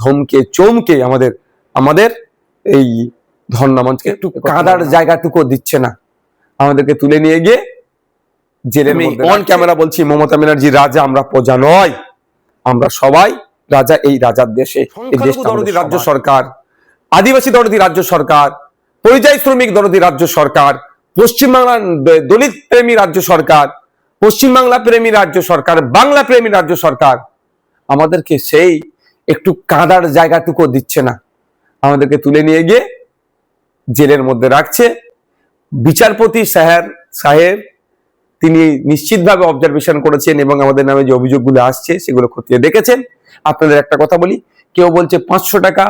ধমকে চমকে আমাদের আমাদের এই ধর্ণামঞ্চকে একটু কাদার জায়গাটুকু দিচ্ছে না। আমাদেরকে তুলে নিয়ে গিয়ে আমি অন ক্যামেরা বলছি মমতা ব্যানার্জি রাজা আমরা প্রজা নয়। আমরা সবাই রাজা এই রাজার দেশে এই দেশটা রাজ্য সরকার। আদিবাসী দরদি রাজ্য সরকার পরিযায়ী শ্রমিক দরদি রাজ্য সরকার পশ্চিমবাংলার দলিত প্রেমী রাজ্য সরকার পশ্চিমবাংলা প্রেমী রাজ্য সরকার বাংলা প্রেমী রাজ্য সরকার। আমাদেরকে সেই একটু কাদার জায়গাটুকু দিচ্ছে না। আমাদেরকে তুলে নিয়ে গিয়ে জেলের মধ্যে রাখছে। বিচারপতি সাহেব সাহেব, তিনি নিশ্চিতভাবে অবজারভেশন করেছেন এবং আমাদের নামে যে অভিযোগগুলো আসছে, সেগুলো খতিয়ে দেখেছেন। আপনাদের একটা কথা বলি, কেউ বলছে পাঁচশো টাকা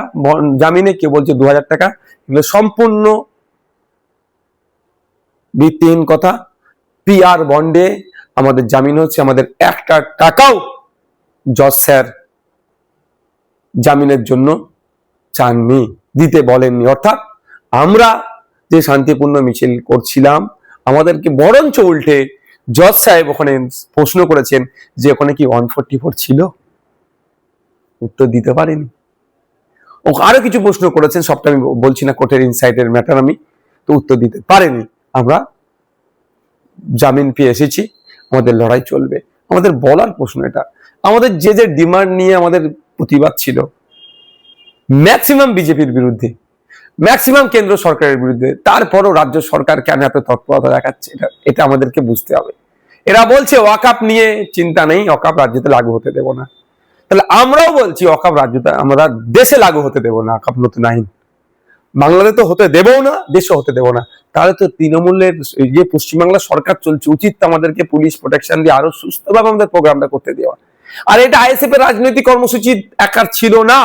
জামিনে, কেউ বলছে দু হাজার টাকা। এগুলো সম্পূর্ণ ভিত্তিহীন কথা। পিআর বন্ডে আমাদের জামিন হচ্ছে, আমাদের একটা টাকাও জজ স্যার জামিনের জন্য চাননি, দিতে বলেননি। অর্থাৎ আমরা যে শান্তিপূর্ণ মিছিল করছিলাম, আমাদেরকে বরঞ্চ উল্টে জজ সাহেব ওখানে প্রশ্ন করেছেন যে ওখানে কি ওয়ান ফোরটি ফোর ছিল? উত্তর দিতে পারেনি। ও আরও কিছু প্রশ্ন করেছেন, সবটা আমি বলছি না, কোর্টের ইনসাইটের ম্যাটার আমি, তো উত্তর দিতে পারেনি। আমরা জামিন পেয়ে এসেছি, আমাদের লড়াই চলবে। আমাদের বলার প্রশ্ন এটা, আমাদের যে যে ডিমান্ড নিয়ে আমাদের প্রতিবাদ ছিল ম্যাক্সিমাম বিজেপির বিরুদ্ধে। ম্যাক্সিমাম কেন্দ্র সরকারের বিরুদ্ধে। তারপরও রাজ্য সরকার কেন এত তৎপরতা দেখাচ্ছে? এটা এটা আমাদেরকে বুঝতে হবে। এরা বলছে ওয়াকাপ নিয়ে চিন্তা নেই ওয়াকাপ রাজ্যতে লাগু হতে দেব না। তাহলে আমরাও বলছি ওয়াকাপ রাজ্যতে, আমরা দেশে লাগু হতে দেব না ওয়াকাপ নতুন আইন। বাংলাদেশ তো হতে দেবও না দেশে হতে দেবো না। তাহলে তো তৃণমূলের যে পশ্চিমবাংলা সরকার চলছে, উচিত আমাদেরকে পুলিশ প্রোটেকশন দিয়ে আরও সুস্থভাবে আমাদের প্রোগ্রামটা করতে দেওয়া। আর এটা আইএসএফ এর রাজনৈতিক কর্মসূচি একার ছিল না।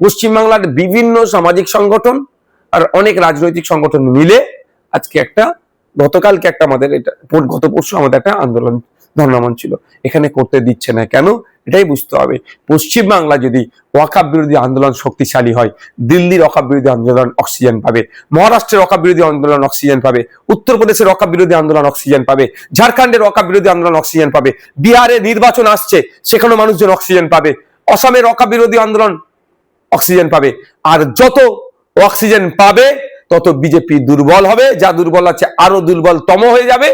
পশ্চিমবাংলার বিভিন্ন সামাজিক সংগঠন আর অনেক রাজনৈতিক সংগঠন মিলে আজকে একটা, গতকালকে একটা আমাদের এটা, গত পরশু আমাদের একটা আন্দোলন ধর্ণামন ছিল। এখানে করতে দিচ্ছে না কেন? এটাই বুঝতে হবে। পশ্চিমবাংলা যদি ওয়াকাব বিরোধী আন্দোলন শক্তিশালী হয়, দিল্লির ওয়াকাব বিরোধী আন্দোলন অক্সিজেন পাবে, মহারাষ্ট্রের ওয়াকাব বিরোধী আন্দোলন অক্সিজেন পাবে, উত্তরপ্রদেশের ওয়াকাব বিরোধী আন্দোলন অক্সিজেন পাবে, ঝাড়খণ্ডের ওয়াকাব বিরোধী আন্দোলন অক্সিজেন পাবে, বিহারে নির্বাচন আসছে, সেখানেও মানুষজন অক্সিজেন পাবে। অসমের ওয়াকাব বিরোধী আন্দোলন অক্সিজেন পাবে। আর যত অক্সিজেন পাবে, তত বিজেপি দুর্বল হবে। যা দুর্বল আছে, আরও দুর্বলতম হয়ে যাবে।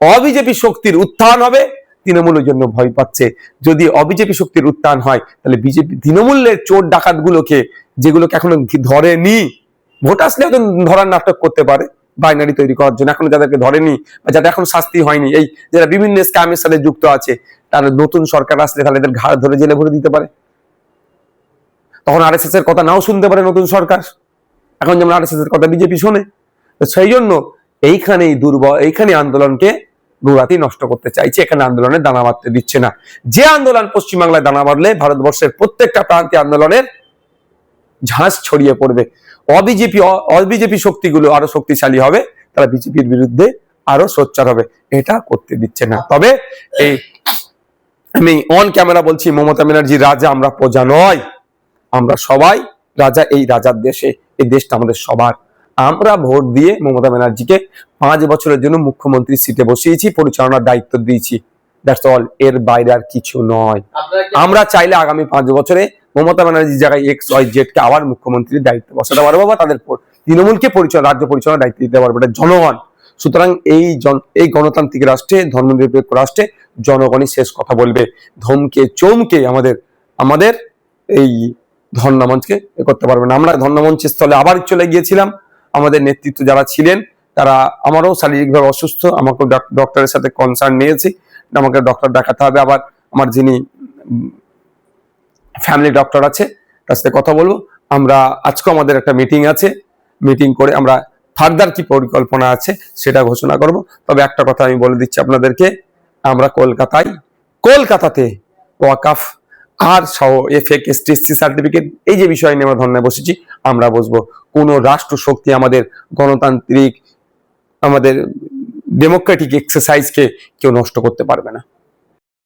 অবিজেপি শক্তির উত্থান হবে, তৃণমূলের জন্য ভয় পাচ্ছে। যদি অবিজেপি শক্তির উত্থান হয়, তাহলে বিজেপি তৃণমূলের চোর ডাকাত গুলোকে যেগুলোকে এখনও ধরেনি, ভোট আসলে হয়তো ধরার নাটক করতে পারে বাইনারি তৈরি করার জন্য। এখন যাদেরকে ধরেনি, বা যাদের এখন শাস্তি হয়নি, এই যারা বিভিন্ন স্ক্যামের সাথে যুক্ত আছে, তারা নতুন সরকার আসলে তাহলে এদের ঘাড় ধরে জেলে ভরে দিতে পারে। তখন আরএসএস এর কথা নাও শুনতে পারে নতুন সরকার। এখন যেমন আরএসএস এর কথা বিজেপি শোনে, তো সেই জন্য এইখানেই দুর্বল, এইখানে আন্দোলনকে দুরাতি নষ্ট করতে চাইছে। এখানে আন্দোলনে দানা বাঁধতে দিচ্ছে না। যে আন্দোলন পশ্চিমবাংলায় দানা বাঁধলে ভারতবর্ষের প্রত্যেকটা প্রান্তে আন্দোলনের ঝাঁস ছড়িয়ে পড়বে। অবিজেপি অবিজেপি শক্তিগুলো আরও শক্তিশালী হবে, তারা বিজেপির বিরুদ্ধে আরও সোচ্চার হবে। এটা করতে দিচ্ছে না। তবে এই আমি অন ক্যামেরা বলছি, মমতা ব্যানার্জি রাজা আমরা প্রজা নয়। আমরা সবাই রাজা এই রাজার দেশে এই দেশটা আমাদের সবার। আমরা ভোট দিয়ে মমতা ব্যানার্জিকে পাঁচ বছরের জন্য মুখ্যমন্ত্রী সিটে বসিয়েছি পরিচালনার দায়িত্ব দিয়েছি। দ্যাটস অল এর বাইরে আর কিছু নয়। আমরা চাইলে আগামী পাঁচ বছরে মমতা ব্যানার্জির জায়গায় এক্স ওয়াই জেড কে আবার মুখ্যমন্ত্রীর দায়িত্ব বসাতে পারব বা তাদের তৃণমূলকে পরিচালনা রাজ্য পরিচালনার দায়িত্ব দিতে পারব। এটা জনগণ। সুতরাং এই জন এই গণতান্ত্রিক রাষ্ট্রে ধর্মনিরপেক্ষ রাষ্ট্রে জনগণই শেষ কথা বলবে। ধমকে চমকে আমাদের আমাদের এই ধর্ণামঞ্চকে করতে পারবে না আমরা ধর্ণামঞ্চের স্থলে আবার চলে গিয়েছিলাম। আমাদের নেতৃত্ব যারা ছিলেন, তারা আমারও শারীরিকভাবে অসুস্থ আমাকে ডক্টরের সাথে কনসার্ন নিয়েছি। আমাকে ডক্টর দেখাতে হবে আবার। আমার যিনি ফ্যামিলি ডক্টর আছে, তার সাথে কথা বলব। আমরা আজকে আমাদের একটা মিটিং আছে। মিটিং করে আমরা ফার্দার কি পরিকল্পনা আছে সেটা ঘোষণা করব। তবে একটা কথা আমি বলে দিচ্ছি আপনাদেরকে। আমরা কলকাতায়, কলকাতাতে ওয়াকাফ আর সহ এফএক এসটিএসসি সার্টিফিকেট, এই যে বিষয় নিয়ে আমরা ধর্নায় বসেছি, আমরা বসবো। কোন রাষ্ট্র শক্তি আমাদের গণতান্ত্রিক, আমাদের ডেমোক্রেটিক এক্সারসাইজকে কেউ নষ্ট করতে পারবে না।